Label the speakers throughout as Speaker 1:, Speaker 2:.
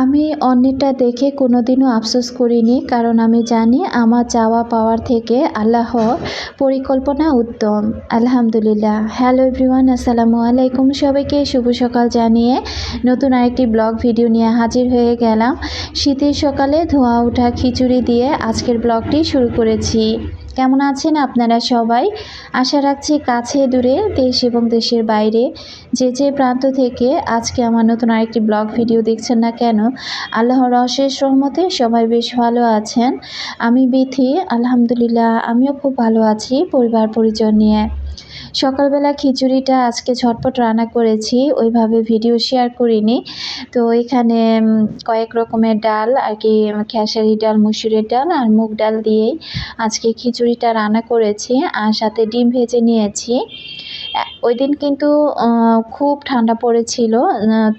Speaker 1: আমি অন্যটা দেখে কোনোদিনও আফসোস করিনি, কারণ আমি জানি আমার চাওয়া পাওয়ার থেকে আল্লাহ পরিকল্পনা উত্তম। আলহামদুলিল্লাহ। হ্যালো এভরিওয়ান, আসসালামু আলাইকুম সবাইকে। শুভ সকাল জানিয়ে নতুন আরেকটি ব্লগ ভিডিও নিয়ে হাজির হয়ে গেলাম। শীতের সকালে ধোঁয়া ওঠা খিচুড়ি দিয়ে আজকের ব্লগটি শুরু করেছি। কেমন আছেন আপনারা সবাই? আশা রাখছি কাছে দূরে দেশ এবং দেশের বাইরে। যে যে প্রান্ত থেকে আজকে আমার নতুন আরেকটি ব্লগ ভিডিও দেখছেন না কেন, আল্লাহর অশেষ রহমতে সবাই বেশ ভালো আছেন। আমি বিথি, আলহামদুলিল্লাহ, আমিও খুব ভালো আছি পরিবার পরিজন নিয়ে। সকালবেলা খিচুড়িটা আজকে ঝটপট রান্না করেছি, ওইভাবে ভিডিও শেয়ার করিনি। তো এখানে কয়েক রকমের ডাল, আর কি খেসারি ডাল, মুসুরের ডাল, আর মুগ ডাল দিয়েই আজকে খিচুড়িটা রান্না করেছি, আর সাথে ডিম ভেজে নিয়েছি। ওই দিন কিন্তু খুব ঠান্ডা পড়েছিল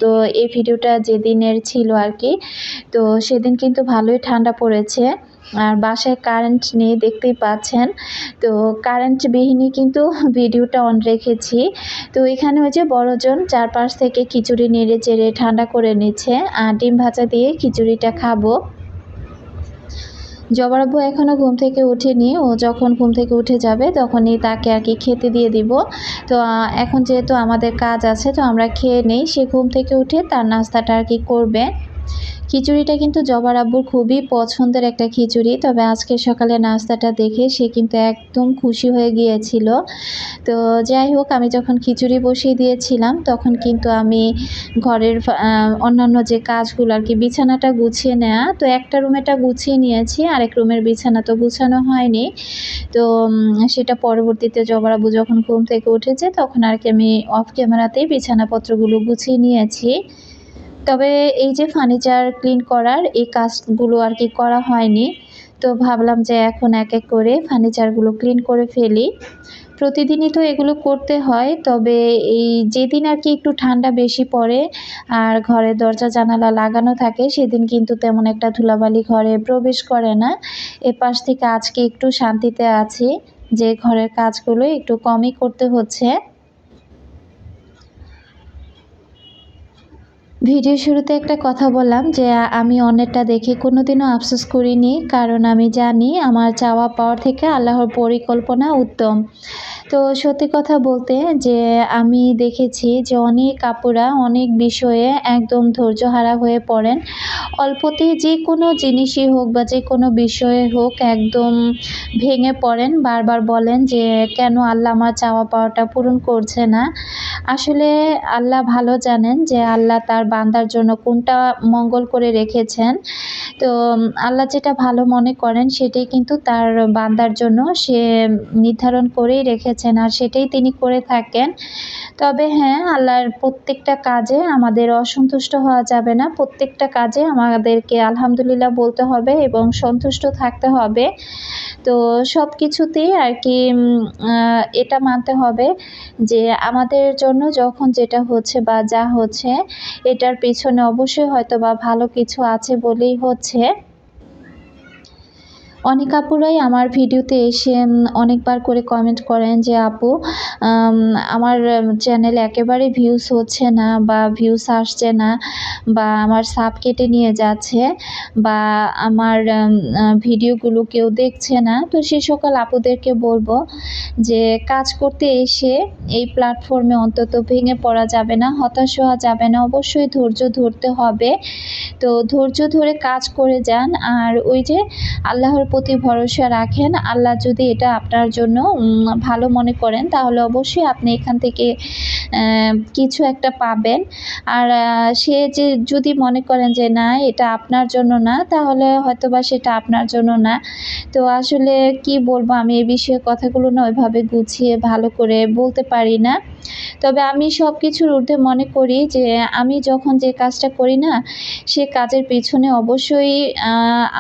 Speaker 1: তো এই ভিডিওটা যেদিনের ছিল আর কি, তো সেদিন কিন্তু ভালোই ঠান্ডা পড়েছে। আর বাসায় কারেন্ট নেই দেখতেই পাচ্ছেন। তো কারেন্ট বিহীনই কিন্তু ভিডিওটা অন রেখেছি। তো এখানে হচ্ছে বড়জন চারপাশ থেকে খিচুড়ি নেড়ে চেড়ে ঠান্ডা করে নিচ্ছে। আর ডিম ভাজা দিয়ে খিচুড়িটা খাব। জবরাব্বু এখনও ঘুম থেকে ওঠেনি ও যখন ঘুম থেকে উঠে যাবে তখনই তাকে আর কি খেতে দিয়ে দিব। তো এখন যেহেতু আমাদের কাজ আছে, তো আমরা খেয়ে নেই। সে ঘুম থেকে উঠে তার নাস্তাটা আর কি করবে। খিচুড়িটা কিন্তু জবার আব্বুর খুবই পছন্দের একটা খিচুড়ি, তবে আজকে সকালে নাস্তাটা দেখে সে কিন্তু একদম খুশি হয়ে গিয়েছিল। তো যাই হোক, আমি যখন খিচুড়ি বসিয়ে দিয়েছিলাম, তখন কিন্তু আমি ঘরের অন্যান্য যে কাজগুলো আর কি, বিছানাটা গুছিয়ে নেওয়া তো একটা রুমেটা গুছিয়ে নিয়েছি, আরেক রুমের বিছানা তো গুছানো হয়নি। তো সেটা পরবর্তীতে জবার আব্বু যখন ঘুম থেকে উঠেছে, তখন আর কি আমি অফ ক্যামেরাতেই বিছানাপত্রগুলো গুছিয়ে নিয়েছি। তবে এই যে ফার্নিচার ক্লিন করার এই কাজগুলো আর কি করা হয়নি, তো ভাবলাম যে এখন এক এক করে ফার্নিচারগুলো ক্লিন করে ফেলি। প্রতিদিনই তো এগুলো করতে হয়, তবে এই যেদিন আর কি একটু ঠান্ডা বেশি পড়ে আর ঘরের দরজা জানালা লাগানো থাকে, সেদিন কিন্তু তেমন একটা ধুলাবালি ঘরে প্রবেশ করে না। এ পাশ থেকে আজকে একটু শান্তিতে আছি যে ঘরের কাজগুলো একটু কমই করতে হচ্ছে। ভিডিও শুরুতে একটা কথা বললাম যে আমি অন্যেরটা দেখে কোনোদিনও আফসোস করিনি, কারণ আমি জানি আমার চাওয়া পাওয়ার থেকে আল্লাহর পরিকল্পনা উত্তম। তো সত্যি কথা বলতে যে আমি দেখেছি যে অনেক আপুরা অনেক বিষয়ে একদম ধৈর্যহারা হয়ে পড়েন। অল্পতেই যে কোনো জিনিসই হোক বা যে কোনো বিষয়ে হোক একদম ভেঙে পড়েন, বারবার বলেন যে কেন আল্লাহ আমার চাওয়া পাওয়াটা পূরণ করছে না। আসলে আল্লাহ ভালো জানেন যে আল্লাহ তার বান্দার জন্য কোনটা মঙ্গল করে রেখেছেন। তো আল্লাহ যেটা ভালো মনে করেন সেটাই কিন্তু তার বান্দার জন্য সে নির্ধারণ করেই রেখেছেন আর সেটাই তিনি করে থাকেন। তবে হ্যাঁ আল্লাহর প্রত্যেকটা কাজে আমাদের অসন্তুষ্ট হওয়া যাবে না। প্রত্যেকটা কাজে আমাদেরকে আলহামদুলিল্লাহ বলতে হবে এবং সন্তুষ্ট থাকতে হবে। তো সব কিছুতেই আর কি এটা মানতে হবে যে আমাদের জন্য যখন যেটা হচ্ছে বা যা হচ্ছে, এটার পিছনে অবশ্যই হয়তো বা ভালো কিছু আছে বলেই হচ্ছে। অনেক আপুরাই আমার ভিডিওতে এসে অনেকবার করে কমেন্ট করেন যে, আপু আমার চ্যানেল একেবারে ভিউস হচ্ছে না বা ভিউস আসছে না বা আমার সাপ কেটে নিয়ে যাচ্ছে বা আমার ভিডিওগুলো কেউ দেখছে না। তো সে সকল আপুদেরকে বলব যে, কাজ করতে এসে এই প্ল্যাটফর্মে অন্তত ভেঙে পড়া যাবে না, হতাশ হওয়া যাবে না। অবশ্যই ধৈর্য ধরতে হবে। তো ধৈর্য ধরে কাজ করে যান। আর ওই যে আল্লাহর প্রতি ভরসা রাখেন। আল্লাহ যদি এটা আপনার জন্য ভালো মনে করেন, তাহলে অবশ্যই আপনি এখান থেকে কিছু একটা পাবেন। আর সে যে, যদি মনে করেন যে, না, এটা আপনার জন্য না, তাহলে হয়তো বা সেটা আপনার জন্য না। তো আসলে কি বলব, আমি এই বিষয়ে কথাগুলো না ওইভাবে গুছিয়ে, ভালো করে বলতে পারি না। তবে আমি সব কিছুর ঊর্ধ্বে মনে করি যে, আমি যখন যে কাজটা করি না, সে কাজের পিছনে অবশ্যই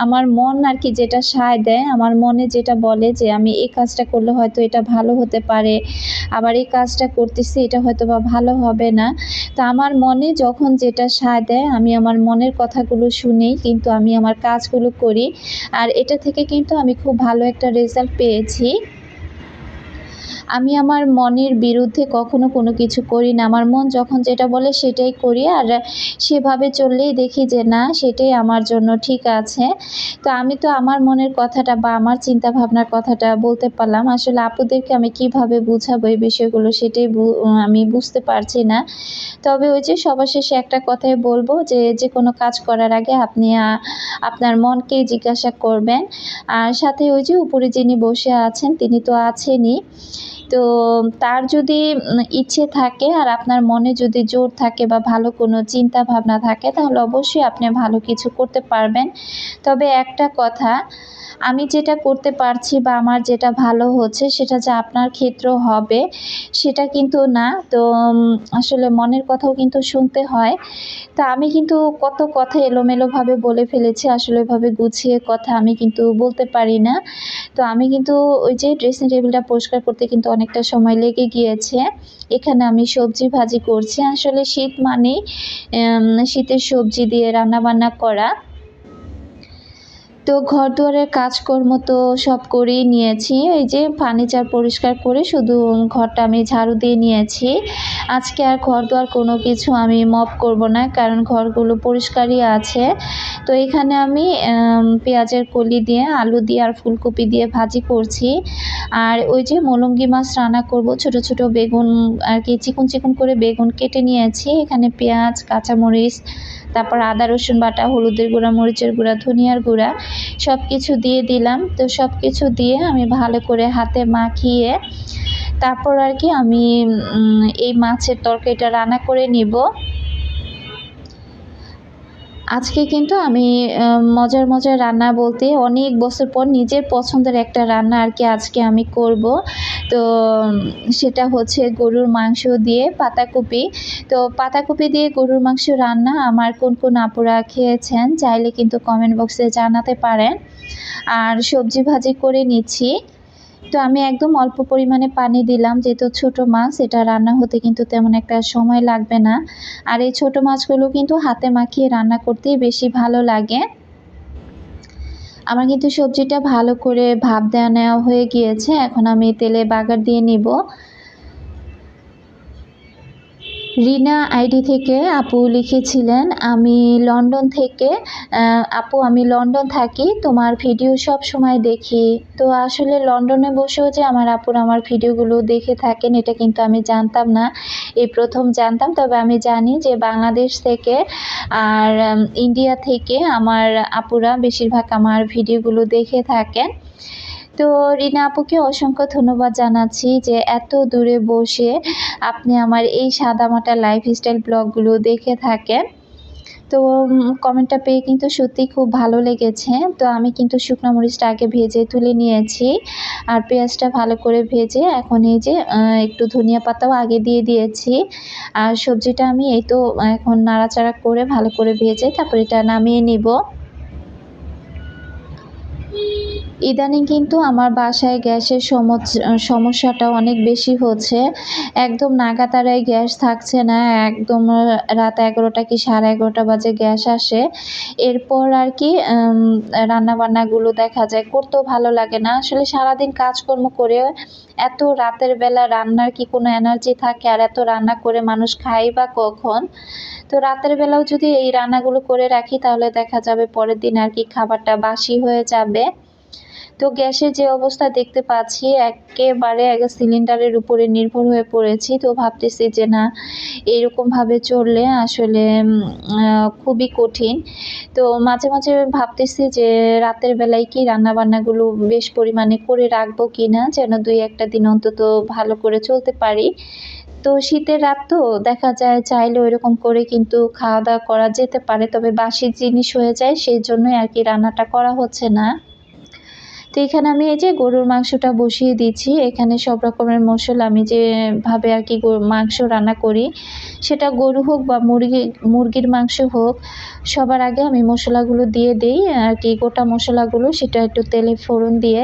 Speaker 1: আমার মন আর কি যেটা সায় দেয়। আমার মনে যেটা বলে যে, আমি এই কাজটা করলে হয়তো এটা ভালো হতে পারে। আবার এই কাজটা করতেছি, এটা হয়তো বা ভালো হবে না। তো আমার মনে যখন যেটা সায় দেয়, আমি আমার মনের কথাগুলো শুনি, কিন্তু আমি আমার কাজগুলো করি। আর এটা থেকে কিন্তু আমি খুব ভালো একটা রেজাল্ট পেয়েছি। আমি আমার মনের বিরুদ্ধে কখনো কোনো কিছু করি না। আমার মন যখন যেটা বলে সেটাই করি আর সেভাবে চললেই দেখি যে না, সেটাই আমার জন্য ঠিক আছে। তো আমি তো আমার মনের কথাটা বা আমার চিন্তা ভাবনার কথাটা বলতে পারলাম। আসলে আপুদেরকে আমি কীভাবে বুঝাবো এই বিষয়গুলো সেটাই আমি বুঝতে পারছি না। তবে ওই যে সবার শেষে একটা কথাই বলব যে যে কোনো কাজ করার আগে আপনি আপনার মনকে জিজ্ঞাসা করবেন। আর সাথে ওই যে উপরে যিনি বসে আছেন, তিনি তো আছেনই। তো তার যদি ইচ্ছে থাকে আর আপনার মনে যদি জোর থাকে বা ভালো কোনো চিন্তা ভাবনা থাকে, তাহলে অবশ্যই আপনি ভালো কিছু করতে পারবেন। তবে একটা কথা, আমি যেটা করতে পারছি বা আমার যেটা ভালো হচ্ছে সেটা যে আপনার ক্ষেত্রেও হবে, সেটা কিন্তু না। তো আসলে মনের কথাও কিন্তু শুনতে হয়। তা আমি কিন্তু কত কথা এলোমেলোভাবে বলে ফেলেছি, আসলে এভাবে গুছিয়ে কথা আমি কিন্তু বলতে পারি না। তো আমি কিন্তু ওই যে ড্রেসিং টেবিলটা পরিষ্কার করতে কিন্তু অনেকটা সময় লেগে গিয়েছে। এখানে আমি সবজি ভাজি করছি। আসলে শীত মানেই শীতের সবজি দিয়ে রান্নাবান্না করা। তো ঘর দুয়ারের কাজকর্ম তো সব করেই নিয়েছি। এই যে ফার্নিচার পরিষ্কার করে শুধু ঘরটা আমি ঝাড়ু দিয়ে নিয়েছি। আজকে আর ঘর দুয়ার কোনো কিছু আমি মপ করব না, কারণ ঘরগুলো পরিষ্কারই আছে। তো এখানে আমি পেঁয়াজের কলি দিয়ে, আলু দিয়ে আর ফুলকপি দিয়ে ভাজি করছি। আর ওই যে মলঙ্গি মাছ রান্না করব, ছোট ছোট বেগুন আর কি, চিকন চিকন করে বেগুন কেটে নিয়েছি। এখানে পেঁয়াজ, কাঁচামরিচ তারপর আদা, রসুন বাটা, হলুদের গুঁড়া, মরিচের গুঁড়া, ধনিয়ার গুঁড়া সব কিছু দিয়ে দিলাম। তো সব কিছু দিয়ে আমি ভালো করে হাতে মাখিয়ে তারপর আর কি আমি এই মাছের তরকারিটা রান্না করে নিব। আজকে কিন্তু আমি মজার মজার রান্না বলতে অনেক বছর পর নিজের পছন্দের একটা রান্না আর কি আজকে আমি করব। তো, সেটা হচ্ছে গরুর মাংস দিয়ে পাতাকপি। তো, পাতাকপি দিয়ে গরুর মাংস রান্না আমার কোন কোন আপুরা খেয়েছেন চাইলে কিন্তু কমেন্ট বক্সে জানাতে পারেন। আর সবজি ভাজি করে নিচ্ছি। তো আমি একদম অল্প পরিমাণে পানি দিলাম। যেহেতু ছোট মাছ, এটা রান্না হতে কিন্তু তেমন একটা সময় লাগবে না। আর এই ছোট মাছগুলো কিন্তু হাতে মাখিয়ে রান্না করতেই বেশি ভালো লাগে। আমার কিন্তু সবজিটা ভালো করে ভাপ দেওয়া নেওয়া হয়ে গিয়েছে। এখন আমি তেলে বাগার দিয়ে নিব। রিনা আইডি থেকে আপু লিখেছিলেন, আমি লন্ডন থেকে আপু, আমি লন্ডন থাকি, তোমার ভিডিও সব সময় দেখি। তো আসলে লন্ডনে বসেও যে আমার আপুর আমার ভিডিওগুলো দেখে থাকেন, এটা কিন্তু আমি জানতাম না। এই প্রথম জানতাম, তবে আমি জানি যে বাংলাদেশ থেকে আর ইন্ডিয়া থেকে আমার আপুরা বেশিরভাগ আমার ভিডিওগুলো দেখে থাকেন। তো রিনা আপুকে অসংখ্য ধন্যবাদ জানাচ্ছি যে এত দূরে বসে আপনি আমার এই সাদামাটা লাইফস্টাইল ব্লগগুলো দেখে থাকেন। তো কমেন্টটা পেয়ে কিন্তু সত্যি খুব ভালো লেগেছে। তো আমি কিন্তু শুকনো মরিচটা আগে ভেজে তুলে নিয়েছি আর পেঁয়াজটা ভালো করে ভেজে এখন এই যে একটু ধনিয়া পাতাও আগে দিয়ে দিয়েছি। আর সবজিটা আমি এই তো এখন নাড়াচাড়া করে ভালো করে ভেজে তারপর এটা নামিয়ে নিব। ইদানিং কিন্তু আমার বাসায় গ্যাসের সমস্যাটা অনেক বেশি হচ্ছে। একদম নাগাতারাই গ্যাস থাকছে না, একদম রাত এগারোটা কি সাড়ে এগারোটা বাজে গ্যাস আসে। এরপর আর কি রান্নাবান্নাগুলো দেখা যায়, করতেও ভালো লাগে না। আসলে সারাদিন কাজকর্ম করে এত রাতের বেলা রান্নার কি কোনো এনার্জি থাকে? আর এত রান্না করে মানুষ খায় বা কখন? তো রাতের বেলাও যদি এই রান্নাগুলো করে রাখি, তাহলে দেখা যাবে পরের দিন আর কি খাবারটা বাসি হয়ে যাবে। তো গ্যাসের যে অবস্থা দেখতে পাচ্ছি, একেবারে এক সিলিন্ডারের উপরে নির্ভর হয়ে পড়েছি। তো ভাবতেছি যে না এরকমভাবে চললে আসলে খুবই কঠিন। তো মাঝে মাঝে ভাবতেছি যে রাতের বেলায় কি রান্নাবান্নাগুলো বেশ পরিমাণে করে রাখব কি না যেন দুই একটা দিন অন্তত ভালো করে চলতে পারি। তো শীতের রাত তো, দেখা যায় চাইলে ওইরকম করে কিন্তু খাওয়া দাওয়া করা যেতে পারে, তবে বাসি জিনিস হয়ে যায়, সেই জন্যই আর কি রান্নাটা করা হচ্ছে না। তো এখানে আমি এই যে গরুর মাংসটা বসিয়ে দিচ্ছি, এখানে সব রকমের মশলা আমি যেভাবে আর কি মাংস রান্না করি, সেটা গরু হোক বা মুরগি, মুরগির মাংস হোক, সবার আগে আমি মশলাগুলো দিয়ে দিই, আর কি গোটা মশলাগুলো সেটা একটু তেলে ফোড়ন দিয়ে,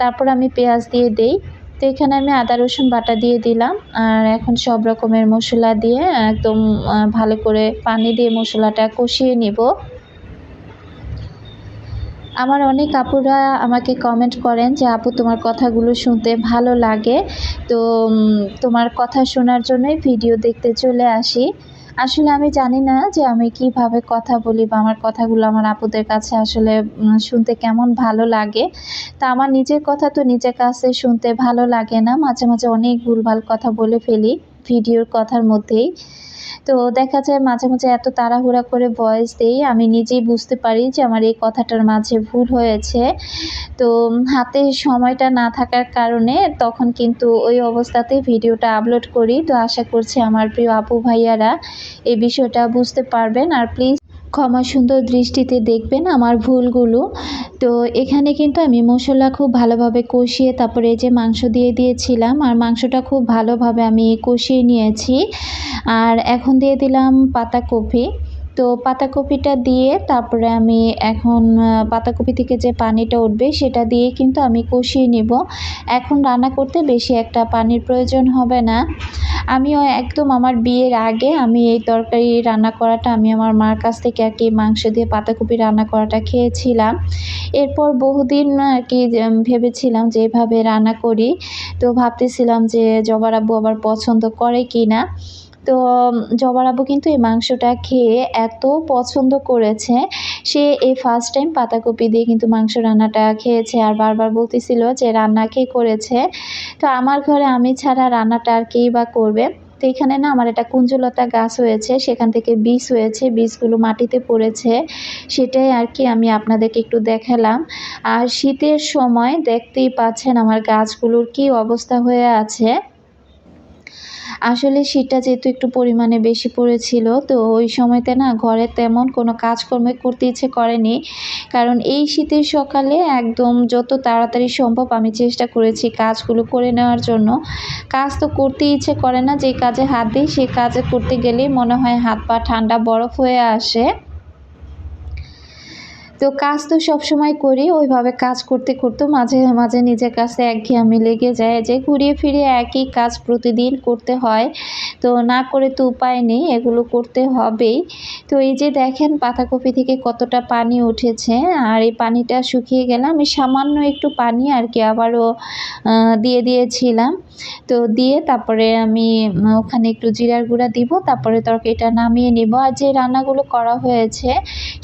Speaker 1: তারপর আমি পেঁয়াজ দিয়ে দিই। তো এখানে আমি আদা, রসুন বাটা দিয়ে দিলাম, আর এখন সব রকমের মশলা দিয়ে একদম ভালো করে পানি দিয়ে মশলাটা কষিয়ে নিব। আমার অনেক আপুরা আমাকে কমেন্ট করেন যে, আপু, তোমার কথাগুলো শুনতে ভালো লাগে। তো তোমার কথা শোনার জন্যই ভিডিও দেখতে চলে আসি। আসলে আমি জানি না যে আমি কীভাবে কথা বলি বা আমার কথাগুলো আমার আপুদের কাছে আসলে শুনতে কেমন ভালো লাগে। তা আমার নিজের কথা তো নিজের কাছে শুনতে ভালো লাগে না। মাঝে মাঝে অনেক ভুলভাল কথা বলে ফেলি ভিডিওর কথার মধ্যেই। তো দেখা যায় মাঝে মাঝে এত তাড়াহুড়া করে বয়স দেই, আমি নিজেই বুঝতে পারি যে আমার এই কথাটার মাঝে ভুল হয়েছে। তো হাতে সময়টা না থাকার কারণে তখন কিন্তু ওই অবস্থাতেই ভিডিওটা আপলোড করি। তো আশা করছি আমার প্রিয় আপু ভাইয়ারা এই বিষয়টা বুঝতে পারবেন। আর প্লিজ ক্ষমা সুন্দর দৃষ্টিতে দেখবেন আমার ভুলগুলো। তো এখানে কিন্তু আমি মশলা খুব ভালোভাবে কষিয়ে তারপরে যে মাংস দিয়ে দিয়েছিলাম, আর মাংসটা খুব ভালোভাবে আমি কষিয়ে নিয়েছি। আর এখন দিয়ে দিলাম পাতাকপি তো পাতাকপিটা দিয়ে তারপরে আমি এখন পাতাকপি থেকে যে পানিটা উঠবে সেটা দিয়ে কিন্তু আমি কষিয়ে নিব। এখন রান্না করতে বেশি একটা পানির প্রয়োজন হবে না। আমিও একদম আমার বিয়ের আগে আমি এই তরকারি রান্না করাটা, আমি আমার মার কাছ থেকে আর কি মাংস দিয়ে পাতাকপি রান্না করাটা খেয়েছিলাম। এরপর বহুদিন আর কি ভেবেছিলাম যে এভাবে রান্না করি। তো ভাবতেছিলাম যে জবার আব্বু আবার পছন্দ করে কি না তো জবার আব্বু কিন্তু এই মাংসটা খেয়ে এত পছন্দ করেছে। সে এই ফার্স্ট টাইম পাতাকপি দিয়ে কিন্তু মাংস রান্নাটা খেয়েছে আর বারবার বলতেছিল যে রান্না কে করেছে। তো আমার ঘরে আমি ছাড়া রান্নাটা আর কেই বা করবে। তো এখানে না আমার একটা কুঞ্জলতা গাছ হয়েছে, সেখান থেকে বীজ হয়েছে, বীজগুলো মাটিতে পড়েছে। সেটাই আর কি আমি আপনাদেরকে একটু দেখালাম। আর শীতের সময় দেখতেই পাচ্ছেন আমার গাছগুলোর কি অবস্থা হয়ে আছে। আসলে শীতটা যেহেতু একটু পরিমাণে বেশি পড়েছিল, তো ওই সময়তে না ঘরে তেমন কোনো কাজকর্ম করতে ইচ্ছে করেনি। কারণ এই শীতের সকালে একদম যত তাড়াতাড়ি সম্ভব আমি চেষ্টা করেছি কাজগুলো করে নেওয়ার জন্য। কাজ তো করতে ইচ্ছে করে না, যে কাজে হাত দিই, সে কাজে করতে গেলেই মনে হয় হাত পা ঠান্ডা বরফ হয়ে আসে। তো কাজ তো সব সময় করি, ওইভাবে কাজ করতে করতে মাঝে মাঝে নিজের কাছে একঘেয়েমি লেগে যায় যে ঘুরিয়ে ফিরিয়ে একই কাজ প্রতিদিন করতে হয়। তো না করে তো উপায় নেই, এগুলো করতে হবেই। তো এই যে দেখেন পাতাকপি থেকে কতটা পানি উঠেছে, আর এই পানিটা শুকিয়ে গেলে আমি সামান্য একটু পানি আর কি আবারও দিয়ে দিয়েছিলাম। তো দিয়ে তারপরে আমি ওখানে একটু জিরার গুঁড়া দিব, তারপরে তরকারিটা নামিয়ে নিব। আর যে রান্নাগুলো করা হয়েছে,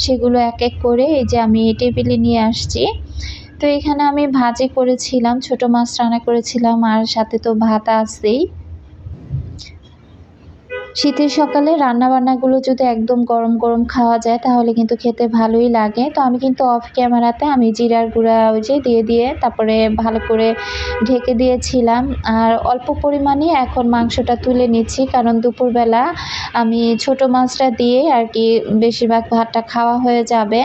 Speaker 1: সেগুলো এক এক করে এই যে আমি টেবিলে নিয়ে আসছি। তো এখানে আমি ভাজি করেছিলাম, ছোট মাছ রান্না করেছিলাম, আর সাথে তো ভাত আছেই। শীতের সকালে রান্না বান্নাগুলো যদি একদম গরম গরম খাওয়া যায়, তাহলে কিন্তু খেতে ভালোই লাগে। তো আমি কিন্তু অফ ক্যামেরাতে আমি জিরার গুঁড়া ওই যে দিয়ে দিয়ে তারপরে ভালো করে ঢেকে দিয়েছিলাম। আর অল্প পরিমাণে এখন মাংসটা তুলে নিচ্ছি, কারণ দুপুরবেলা আমি ছোট মাছটা দিয়ে আর কি বেশিরভাগ ভাতটা খাওয়া হয়ে যাবে।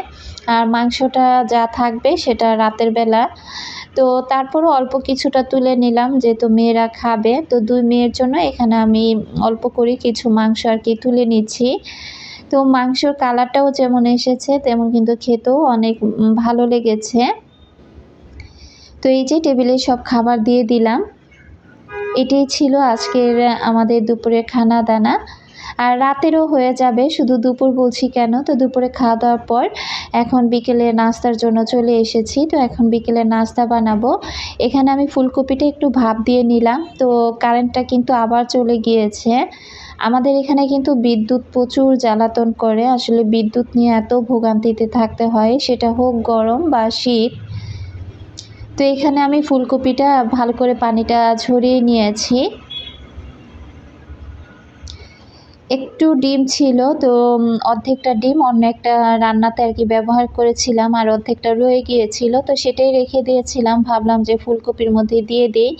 Speaker 1: আর মাংসটা যা থাকবে সেটা রাতের বেলা। তো তারপরও অল্প কিছুটা তুলে নিলাম, যেহেতু মেয়েরা খাবে। তো দুই মেয়ের জন্য এখানে আমি অল্প করে কিছু মাংস আর কি তুলে নিচ্ছি। তো মাংসর কালারটাও যেমন এসেছে, তেমন কিন্তু খেতেও অনেক ভালো লেগেছে। তো এই যে টেবিলে সব খাবার দিয়ে দিলাম। এটাই ছিল আজকের আমাদের দুপুরের খানা দানা। আর রাতেরও হয়ে যাবে, শুধু দুপুর বলছি কেন? তো দুপুরে খাওয়া দাওয়ার পর এখন বিকেলে নাস্তার জন্য চলে এসেছি, তো এখন বিকেলে নাস্তা বানাবো। এখানে আমি ফুলকপিটা একটু ভাপ দিয়ে নিলাম, তো কারেন্টটা কিন্তু আবার চলে গিয়েছে। আমাদের এখানে কিন্তু বিদ্যুৎ প্রচুর জ্বালাতন করে, আসলে বিদ্যুৎ নিয়ে এত ভোগান্তিতে থাকতে হয়, সেটা হোক গরম বা শীত। তো এখানে আমি ফুলকপিটা ভালো করে পানিটা ঝরিয়ে নিয়েছি। একটু ডিম ছিল, তো অর্ধেকটা ডিম, অন্য একটা রান্নাতে আর কি ব্যবহার করেছিলাম আর অর্ধেকটা রয়ে গিয়েছিল, তো সেটাই রেখে দিয়েছিলাম। ভাবলাম যে ফুলকপির মধ্যে দিয়ে দিই।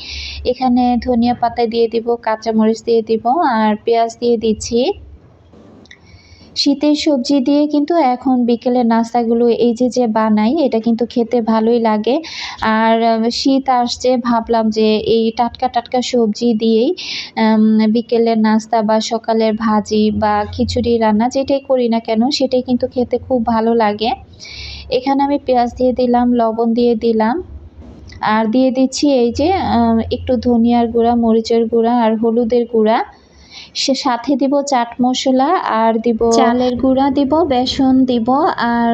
Speaker 1: এখানে ধনিয়া পাতা দিয়ে দিব, কাঁচামরিচ দিয়ে দিব আর পেঁয়াজ দিয়ে দিচ্ছি। শীতের সবজি দিয়ে কিন্তু এখন বিকেলের নাস্তাগুলো এই যে যে বানাই, এটা কিন্তু খেতে ভালোই লাগে। আর শীত আসছে, ভাবলাম যে এই টাটকা টাটকা সবজি দিয়েই বিকেলের নাস্তা বা সকালের ভাজি বা খিচুড়ি রান্না যেটাই করি না কেন, সেটাই কিন্তু খেতে খুব ভালো লাগে। এখানে আমি পেঁয়াজ দিয়ে দিলাম, লবণ দিয়ে দিলাম। আর দিয়ে দিচ্ছি এই যে একটু ধনিয়ার গুঁড়া, মরিচের গুঁড়া আর হলুদের গুঁড়া। সে সাথে দিব চাট মশলা আর দিব চালের গুঁড়া দিব, বেসন দিব আর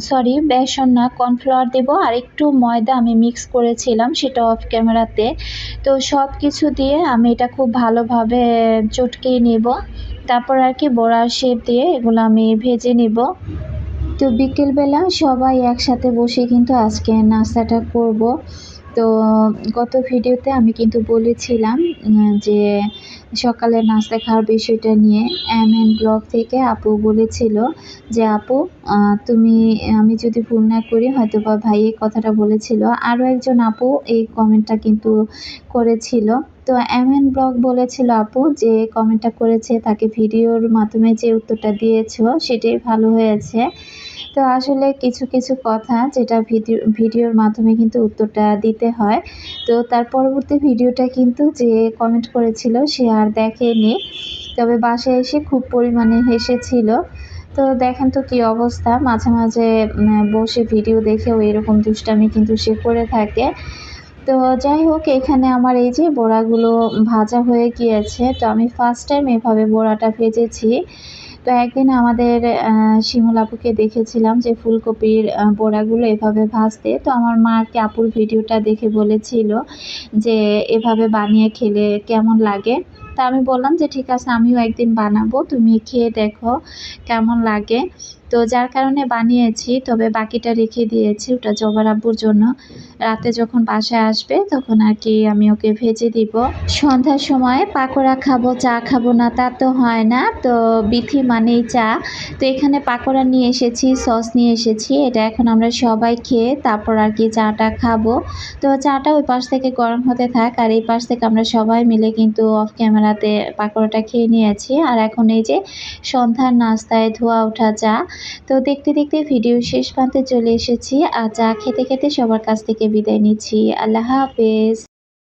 Speaker 1: সরি বেসন না কর্নফ্লাওয়ার দিব। আর একটু ময়দা আমি মিক্স করেছিলাম, সেটা অফ ক্যামেরাতে তো সব কিছু দিয়ে আমি এটা খুব ভালোভাবে চটকে নেব। তারপর আর কি বড়ার শেপ দিয়ে এগুলো আমি ভেজে নেব। তো বিকেলবেলা সবাই একসাথে বসে কিন্তু আজকে নাস্তাটা করব। তো গত ভিডিওতে আমি কিন্তু বলেছিলাম যে সকালে নাস্তা খাওয়ার বিষয়টা নিয়ে এম এন ব্লগ থেকে আপু বলেছিল যে, আপু তুমি, আমি যদি ভুল না করি হয়তো বা ভাই এই কথাটা বলেছিল। আরও একজন আপু এই কমেন্টটা কিন্তু করেছিল। তো এম এন ব্লগ বলেছিল আপু যে, কমেন্টটা করেছে, তাকে ভিডিওর মাধ্যমে যে উত্তরটা দিয়েছ, সেটাই ভালো হয়েছে। তো আসলে কিছু কিছু কথা যেটা ভিডিও, ভিডিওর মাধ্যমে কিন্তু উত্তরটা দিতে হয়। তো তার পরবর্তী ভিডিওটা কিন্তু যে কমেন্ট করেছিল সে আর দেখেনি। তবে বাসায় এসে খুব পরিমাণে হেসেছিল। তো দেখেন তো কি অবস্থা। মাঝে মাঝে বসে ভিডিও দেখেও এরকম দুষ্টামি কিন্তু সে করে থাকে। তো যাই হোক, এখানে আমার এই যে বড়াগুলো ভাজা হয়ে গিয়েছে, তো আমি ফার্স্ট টাইম এভাবে বড়াটা ভেজেছি। তো একদিন আমাদের শিমুল আপুকে দেখেছিলাম যে ফুলকপির বোড়াগুলো এভাবে ভাজতে। তো আমার মাকে আপুর ভিডিওটা দেখে বলেছিল যে এভাবে বানিয়ে খেলে কেমন লাগে। তা আমি বললাম যে ঠিক আছে, আমিও একদিন বানাবো, তুমি খেয়ে দেখো কেমন লাগে। তো যার কারণে বানিয়েছি, তবে বাকিটা রেখে দিয়েছি ওটা জবার আব্বুর জন্য। রাতে যখন বাসায় আসবে তখন আর কি আমি ওকে ভেজে দিব। সন্ধ্যার সময় পাকোড়া খাব, চা খাব না, তা তো হয় না। তো বিথি মানেই চা। তো এখানে পাকোড়া নিয়ে এসেছি, সস নিয়ে এসেছি, এটা এখন আমরা সবাই খেয়ে তারপর আর কি চাটা খাব। তো চাটা ওই পাশ থেকে গরম হতে থাক, আর এই পাশ থেকে আমরা সবাই মিলে কিন্তু অফ ক্যামেরাতে পাকোড়াটা খেয়ে নিয়েছি। আর এখন এই যে সন্ধ্যার নাস্তায় ধোয়া ওঠা চা তো দেখতে দেখতে ভিডিও শেষ প্রান্তে চলে এসেছি। আর যা খেতে খেতে সবার কাছ থেকে বিদায় নিচ্ছি। আল্লাহ হাফেজ।